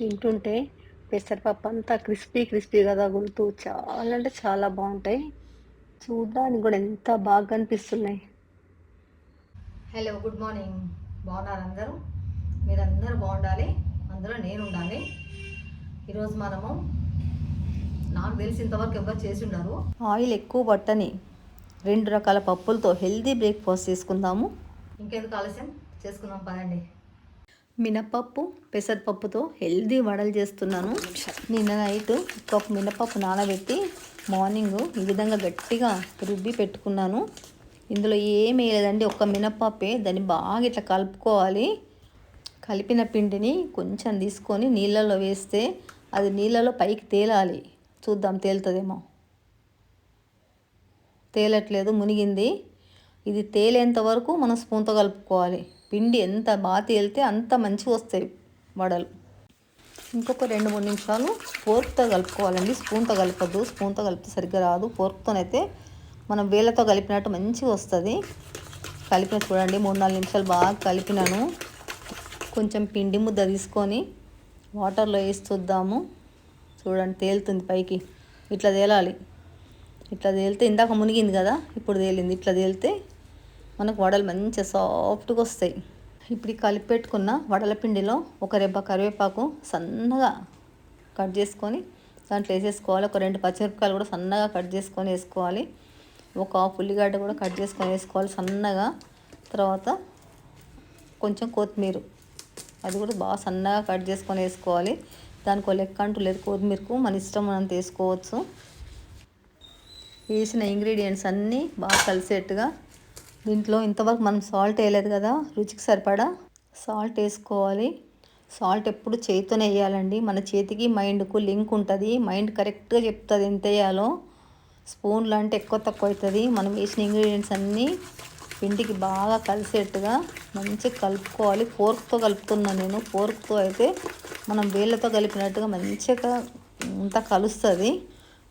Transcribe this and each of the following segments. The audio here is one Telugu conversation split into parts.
తింటుంటే పెసరపప్పు అంతా క్రిస్పీ క్రిస్పీగా తగులుతూ చాలా అంటే చాలా బాగుంటాయి. చూడడానికి కూడా ఎంత బాగా అనిపిస్తున్నాయి హలో గుడ్ మార్నింగ్ బాగున్నారు అందరూ? మీరందరూ బాగుండాలి? అందులో నేను ఉండాలి ఈరోజు మనము నాకు తెలిసి ఇంతవరకు ఎవరు చేసి ఉండరు ఆయిల్ ఎక్కువ పట్టని రెండు రకాల పప్పులతో హెల్దీ బ్రేక్ఫాస్ట్ చేసుకుందాము. ఇంకెందుకు ఆలస్యం? చేసుకుందాం పదండి. మినపప్పు పెసరపప్పుతో హెల్దీ వడలు చేస్తున్నాను. నిన్న నైట్ కప్పు మినపప్పు నానబెట్టి మార్నింగ్ ఈ విధంగా గట్టిగా రుబ్బి పెట్టుకున్నాను. ఇందులో ఏం వేయలేదండి ఒక్క మినపప్పే. దాన్ని బాగా ఇట్లా కలుపుకోవాలి. కలిపిన పిండిని కొంచెం తీసుకొని నీళ్ళలో వేస్తే అది నీళ్ళలో పైకి తేలాలి. చూద్దాం తేలుతుందేమో. తేలట్లేదు మునిగింది. ఇది తేలేంత వరకు మనం స్పూన్తో కలుపుకోవాలి. పిండి ఎంత బాగా తేలితే అంత మంచిగా వస్తాయి వడలు. ఇంకొక రెండు మూడు నిమిషాలు ఫోర్క్తో కలుపుకోవాలండి. స్పూన్తో కలపద్దు. స్పూన్తో కలిపితే సరిగ్గా రాదు. ఫోర్క్తోనైతే మనం వేళ్ళతో కలిపినట్టు మంచిగా వస్తుంది. కలిపిన చూడండి మూడు నాలుగు నిమిషాలు బాగా కలిపినాను. కొంచెం పిండి ముద్ద తీసుకొని వాటర్లో వేసి చూద్దాము. చూడండి తేలుతుంది పైకి. ఇట్లా తేలాలి. ఇట్లా తేలితే ఇందాక మునిగింది కదా ఇప్పుడు తేలింది. ఇట్లా తేలితే మనకు వడలు మంచిగా సాఫ్ట్గా వస్తాయి. ఇప్పుడు కలిపెట్టుకున్న కలిపి పెట్టుకున్న వడల పిండిలో ఒక రెబ్బ కరివేపాకు సన్నగా కట్ చేసుకొని దాంట్లో వేసేసుకోవాలి. ఒక రెండు పచ్చిమిరపకాయలు కూడా సన్నగా కట్ చేసుకొని వేసుకోవాలి. ఒక హాఫ్ ఉల్లిగడ్డ కూడా కట్ చేసుకొని వేసుకోవాలి సన్నగా. తర్వాత కొంచెం కొత్తిమీర అది కూడా బాగా సన్నగా కట్ చేసుకొని వేసుకోవాలి. దానికి లెక్క అంటూ లేదు. కొత్తిమీరకు మన ఇష్టం మనం తీసుకోవచ్చు వేసిన ఇంగ్రీడియంట్స్ అన్నీ బాగా కలిసేట్టుగా దీంట్లో ఇంతవరకు మనం సాల్ట్ వేయలేదు కదా రుచికి సరిపడా సాల్ట్ వేసుకోవాలి. సాల్ట్ ఎప్పుడు చేతితోనే వేయాలండి. మన చేతికి మైండ్కు లింక్ ఉంటుంది. మైండ్ కరెక్ట్గా చెప్తుంది ఎంత వేయాలో. స్పూన్లు అంటే ఎక్కువ తక్కువ అవుతుంది. మనం వేసిన ఇంగ్రీడియంట్స్ అన్నీ పిండికి బాగా కలిసేట్టుగా మంచిగా కలుపుకోవాలి. ఫోర్క్తో కలుపుతున్నాను నేను. ఫోర్క్తో అయితే మనం వేళ్ళతో కలిపినట్టుగా మంచిగా అంతా కలుస్తుంది.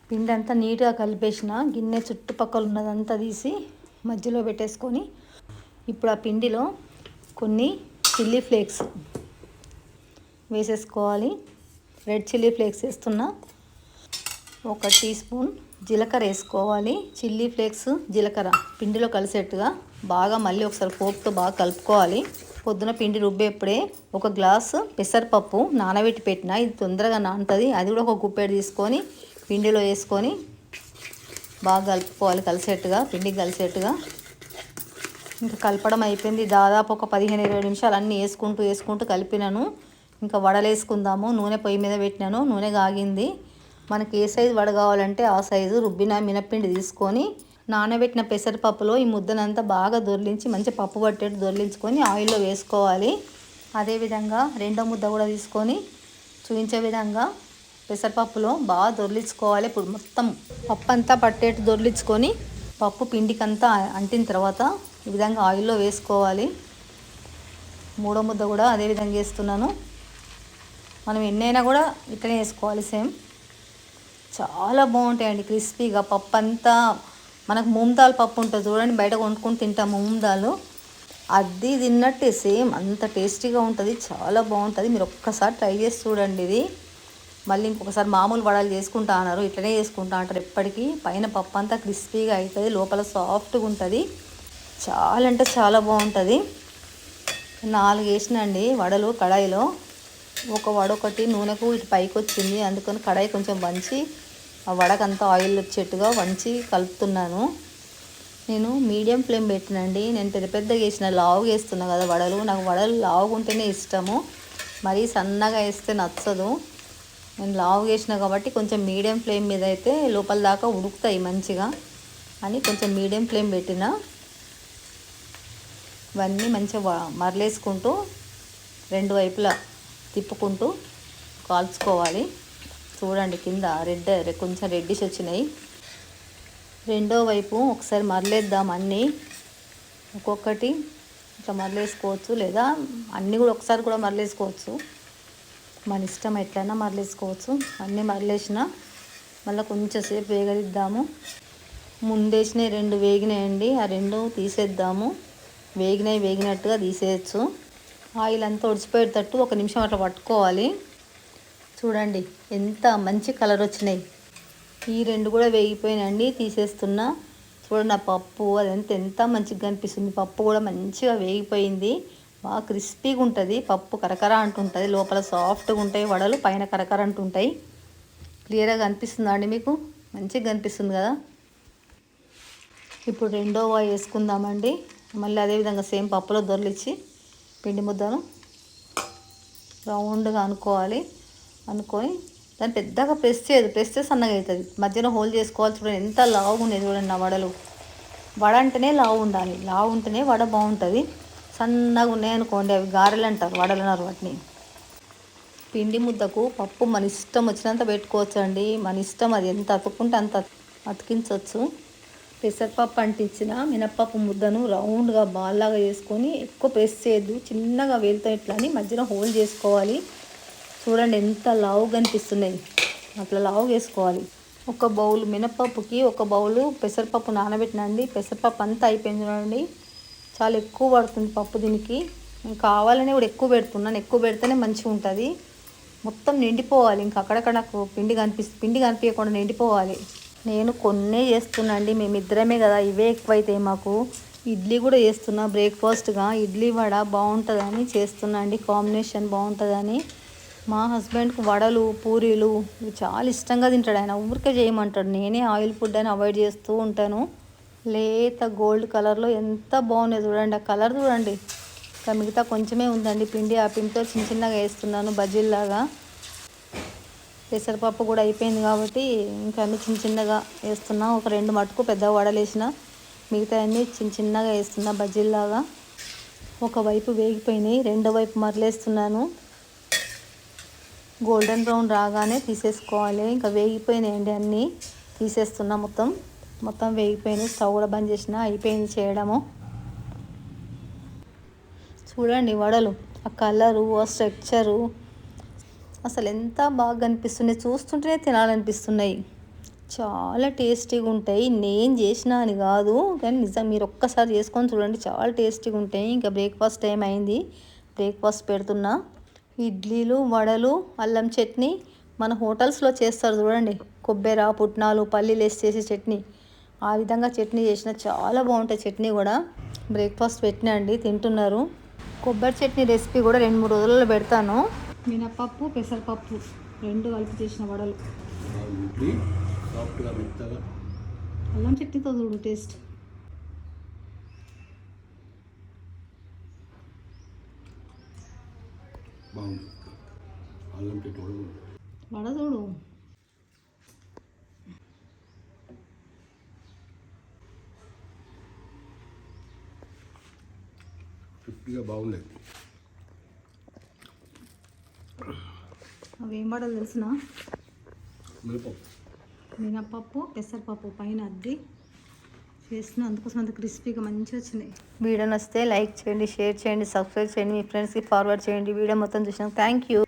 పిండి అంతా నీట్గా కలిపేసిన గిన్నె చుట్టుపక్కల ఉన్నదంతా తీసి మధ్యలో పెట్టేసుకొని ఇప్పుడు ఆ పిండిలో కొన్ని చిల్లీ ఫ్లేక్స్ వేసేసుకోవాలి. రెడ్ చిల్లీ ఫ్లేక్స్ వేస్తున్నా. ఒక టీ స్పూన్ జీలకర్ర వేసుకోవాలి. చిల్లీ ఫ్లేక్స్ జీలకర్ర పిండిలో కలిసేట్టుగా బాగా మళ్ళీ ఒకసారి ఫోక్తో బాగా కలుపుకోవాలి. పొద్దున పిండి రుబ్బేప్పుడే ఒక గ్లాసు పెసరపప్పు నానబెట్టి పెట్టిన ఇది తొందరగా నానుతుంది. అది కూడా ఒక గుప్పెడు తీసుకొని పిండిలో వేసుకొని బాగా కలుపుకోవాలి కలిసేట్టుగా పిండికి కలిసేట్టుగా. ఇంకా కలపడం అయిపోయింది. దాదాపు ఒక పదిహేను ఇరవై నిమిషాలు అన్నీ వేసుకుంటూ వేసుకుంటూ కలిపినాను. ఇంకా వడలేసుకుందాము. నూనె పొయ్యి మీద పెట్టినాను. నూనె కాగింది మనకి ఏ సైజు వడ కావాలంటే ఆ సైజు రుబ్బిన మినప్పిండి తీసుకొని నానబెట్టిన పెసరపప్పులో ఈ ముద్దనంతా బాగా దొర్లించి మంచి పప్పు పట్టేట్టు దొర్లించుకొని ఆయిల్లో వేసుకోవాలి. అదేవిధంగా రెండో ముద్ద కూడా తీసుకొని చూపించే విధంగా పెసరపప్పులో బాగా దొర్లించుకోవాలి. ఇప్పుడు మొత్తం పప్పు అంతా పట్టేట్టు దొర్లించుకొని పప్పు పిండికంతా అంటిన తర్వాత ఈ విధంగా ఆయిల్లో వేసుకోవాలి. మూడో ముద్ద కూడా అదే విధంగా వేస్తున్నాను మనం ఎన్నైనా కూడా ఇట్లనే వేసుకోవాలి సేమ్. చాలా బాగుంటాయండి క్రిస్పీగా పప్పు అంతా మనకు మూంగ్ పప్పు ఉంటుంది చూడండి బయట కొనుక్కొని తింటాం మూమ్దాలు అది తిన్నట్టే సేమ్ అంత టేస్టీగా ఉంటుంది చాలా బాగుంటుంది. మీరు ఒక్కసారి ట్రై చేసి చూడండి ఇది. మళ్ళీ ఇంకొకసారి మామూలు వడలు చేసుకుంటా అన్నారు ఇట్లనే చేసుకుంటా అంటారు. ఎప్పటికీ పైన పప్పు అంతా క్రిస్పీగా అవుతుంది లోపల సాఫ్ట్గా ఉంటుంది. చాలా అంటే చాలా బాగుంటుంది. నాలుగు వేసినండి వడలు కడాయిలో. ఒక వడ ఒకటి నూనెకు ఇటు పైకి వచ్చింది అందుకని కడాయి కొంచెం వంచి ఆ వడకంతా ఆయిల్ వచ్చేట్టుగా వంచి కలుపుతున్నాను. నేను మీడియం ఫ్లేమ్ పెట్టినండి. నేను పెద్ద పెద్దగా వేసిన లావుగా వేస్తున్నా కదా వడలు. నాకు వడలు లావుగా ఉంటేనే ఇష్టము. మరీ సన్నగా వేస్తే నచ్చదు. నేను లావు వేసిన కాబట్టి కొంచెం మీడియం ఫ్లేమ్ మీద అయితే లోపల దాకా ఉడుకుతాయి మంచిగా. అని కొంచెం మీడియం ఫ్లేమ్ పెట్టిన ఇవన్నీ మంచిగా మరలేసుకుంటూ రెండు వైపులా తిప్పుకుంటూ కాల్చుకోవాలి. చూడండి కింద రెడ్ కొంచెం రెడ్డిష్ వచ్చినాయి. రెండో వైపు ఒకసారి మరలేద్దాం అన్నీ. ఒక్కొక్కటి ఇట్లా మరలేసుకోవచ్చు లేదా అన్నీ కూడా ఒకసారి కూడా మరలేసుకోవచ్చు. మన ఇష్టం ఎట్లయినా మరలేసుకోవచ్చు. అన్నీ మరలేసిన మళ్ళీ కొంచెం సేపు వేగదిద్దాము ముందేసినవి రెండు వేగినాయండి. ఆ రెండు తీసేద్దాము. వేగినవి వేగినట్టుగా తీసేయచ్చు. ఆయిల్ అంతా ఒడిచిపోయేటట్టు ఒక నిమిషం అట్లా పట్టుకోవాలి. చూడండి ఎంత మంచి కలర్ వచ్చినాయి. ఈ రెండు కూడా వేగిపోయినాయండి. తీసేస్తున్నా. చూడండి ఆ పప్పు అదంతా ఎంత మంచిగా అనిపిస్తుంది పప్పు కూడా మంచిగా వేగిపోయింది. బాగా క్రిస్పీగా ఉంటుంది పప్పు కరకర అంటుంటుంది లోపల సాఫ్ట్గా ఉంటాయి వడలు పైన కరకర అంటుంటాయి. క్లియర్గా కనిపిస్తుందా అండి మీకు? మంచిగా కనిపిస్తుంది కదా? ఇప్పుడు రెండో వాయి వేసుకుందామండి. మళ్ళీ అదేవిధంగా సేమ్ పప్పులో దొరలిచ్చి పిండి ముద్దను రౌండ్గా అనుకోవాలి. అనుకొని దాన్ని పెద్దగా ప్రెస్ చేయదు ప్రెస్ చేసి సన్నగా అవుతుంది. మధ్యలో హోల్ చేసుకోవాలి చూడండి ఎంత లావుగా ఉండేది చూడండి నా వడలు. వడ అంటేనే లావు ఉండాలి. లావు ఉంటేనే వడ బాగుంటుంది. సన్నగా ఉన్నాయనుకోండి అవి గారెలు అంటారు వడలు అన్నారు వాటిని. పిండి ముద్దకు పప్పు మన ఇష్టం వచ్చినంత పెట్టుకోవచ్చు అండి మన ఇష్టం అది ఎంత అతుక్కుంటే అంత అతికించవచ్చు పెసరపప్పు అంటించిన మినప్పప్పు ముద్దను రౌండ్గా బాల్లాగా చేసుకొని ఎక్కువ ప్రెస్ చేయొద్దు. చిన్నగా వేలుతో ఇట్లా అని మధ్యలో హోల్ చేసుకోవాలి. చూడండి ఎంత లావు కనిపిస్తున్నాయి అట్లా లావు వేసుకోవాలి. ఒక బౌల్ మినప్పప్పుకి ఒక బౌలు పెసరపప్పు నానబెట్టినండి. పెసరపప్పు అంతా అయిపోయింది చూడండి. చాలా ఎక్కువ పడుతుంది పప్పు దీనికి. నేను కావాలనే కూడా ఎక్కువ పెడుతున్నాను. ఎక్కువ పెడితేనే మంచిగా ఉంటుంది. మొత్తం నిండిపోవాలి. ఇంకా అక్కడక్కడ నాకు పిండి కనిపిస్తుంది పిండి కనిపించకుండా నిండిపోవాలి. నేను కొన్నే చేస్తున్నా అండి. మేమిద్దరమే కదా. ఇవే ఎక్కువైతే మాకు. ఇడ్లీ కూడా చేస్తున్నా బ్రేక్ఫాస్ట్గా. ఇడ్లీ వడ బాగుంటుందని చేస్తున్నా అండి. కాంబినేషన్ బాగుంటుందని. మా హస్బెండ్కి వడలు పూరీలు ఇవి చాలా ఇష్టంగా తింటాడు. ఆయన ఊరికే చేయమంటాడు. నేనే ఆయిల్ ఫుడ్ అని అవాయిడ్ చేస్తూ ఉంటాను. లేత గోల్డ్ కలర్లో ఎంత బాగున్నాయి చూడండి. ఆ కలర్ చూడండి. ఇంకా మిగతా కొంచెమే ఉందండి. పిండి ఆ పిండితో చిన్న చిన్నగా వేస్తున్నాను బజ్జీల్లాగా పెసరపప్పు కూడా అయిపోయింది కాబట్టి ఇంకా అన్ని చిన్న చిన్నగా వేస్తున్నా. ఒక రెండు మటుకు పెద్ద వడలేసిన. మిగతా అన్ని చిన్న చిన్నగా వేస్తున్నా బజ్జీల్లాగా ఒకవైపు వేగిపోయినాయి. రెండో వైపు మరలేస్తున్నాను. గోల్డెన్ బ్రౌన్ రాగానే తీసేసుకోవాలి. ఇంకా వేగిపోయినాయండి అన్నీ. తీసేస్తున్నా మొత్తం. మొత్తం వేగిపోయినాయి స్టవ్ కూడా బంద్ చేసిన అయిపోయింది చేయడము. చూడండి వడలు ఆ కలరు ఆ స్ట్రక్చరు. అసలు ఎంత బాగా అనిపిస్తున్నాయి చూస్తుంటేనే తినాలనిపిస్తున్నాయి. చాలా టేస్టీగా ఉంటాయి. నేను చేసిన అని కాదు కానీ నిజం మీరు ఒక్కసారి చేసుకొని చూడండి. చాలా టేస్టీగా ఉంటాయి. ఇంకా బ్రేక్ఫాస్ట్ టైం అయింది. బ్రేక్ఫాస్ట్ పెడుతున్నా. ఇడ్లీలు వడలు అల్లం చట్నీ. మన హోటల్స్లో చేస్తారు చూడండి. కొబ్బెర పుట్నాలు పల్లీలు వేసి చేసే చట్నీ. ఆ విధంగా చట్నీ చేసిన చాలా బాగుంటుంది చట్నీ కూడా. బ్రేక్ఫాస్ట్ పెట్టినా అండి తింటున్నారు. కొబ్బరి చట్నీ రెసిపీ కూడా రెండు మూడు రోజుల్లో పెడతాను. మినపప్పు పెసరపప్పు రెండు కలిపి చేసిన వడలు. ఇడ్లీ సాఫ్ట్గా మెత్తగా. అల్లం చట్నీతో చూడు టేస్ట్. వడ చూడు. క్రిస్పీగా బాగుంది అవి ఏం వడలు తెలిసిన? మినపప్పు. మినపప్పు పెసరపప్పు పైన అద్ది. చేసిన అందుకోసం అంత క్రిస్పీగా మంచిగా వచ్చినాయి. వీడియో నచ్చితే లైక్ చేయండి షేర్ చేయండి సబ్స్క్రైబ్ చేయండి మీ ఫ్రెండ్స్కి ఫార్వర్డ్ చేయండి. వీడియో మొత్తం చూసినాక థ్యాంక్ యూ.